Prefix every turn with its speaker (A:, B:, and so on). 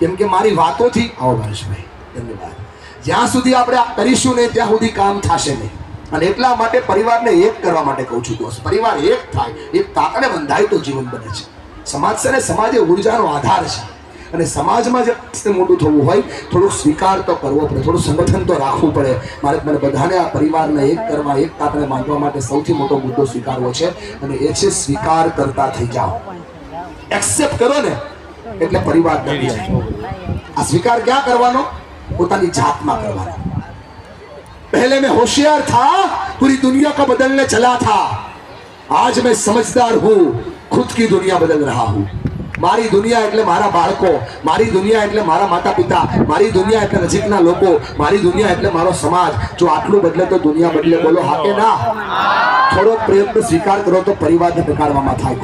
A: કેમ કે મારી વાતોથી આવો ધન્યવાદ. જ્યાં સુધી આપણે કરીશું ને ત્યાં સુધી કામ થશે નહીં. અને એટલા માટે પરિવારને એક કરવા માટે કહું છું દોસ્ત, પરિવાર એક થાય, એક તાકાને બંધાય તો જીવન બને છે. સમાજ છે ને, સમાજ એ ઉર્જાનો આધાર છે. અને સમાજમાં જે માણસને મોટું થવું હોય થોડુંક સ્વીકાર તો કરવો પડે થોડું સંગઠન તો રાખવું પડે મારે મને બધાને આ પરિવારને એક કરવા એક તાકને બાંધવા માટે સૌથી મોટો મુદ્દો સ્વીકારવો છે અને એ છે સ્વીકાર કરતા થઈ જાઓ એક્સેપ્ટ કરો ને એટલે પરિવાર બની જાય આ સ્વીકાર ક્યાં કરવાનો પોતાની જાતમાં કરવાનો पहले मैं होशियार था पूरी दुनिया को बदलने चला था आज मैं समझदार हूँ खुद की दुनिया बदल रहा हूँ મારી દુનિયા એટલે મારા બાળકો, મારી દુનિયા એટલે મારા માતા પિતા મારી દુનિયા એટલે નજીકના લોકો, મારી દુનિયા એટલે મારો સમાજ. જો આટલું બદલે તો દુનિયા બદલે, બોલો હા કે ના થોડો પ્રયત્ન સ્વીકાર કરો તો પરિવારને બગાડવામાં થાય.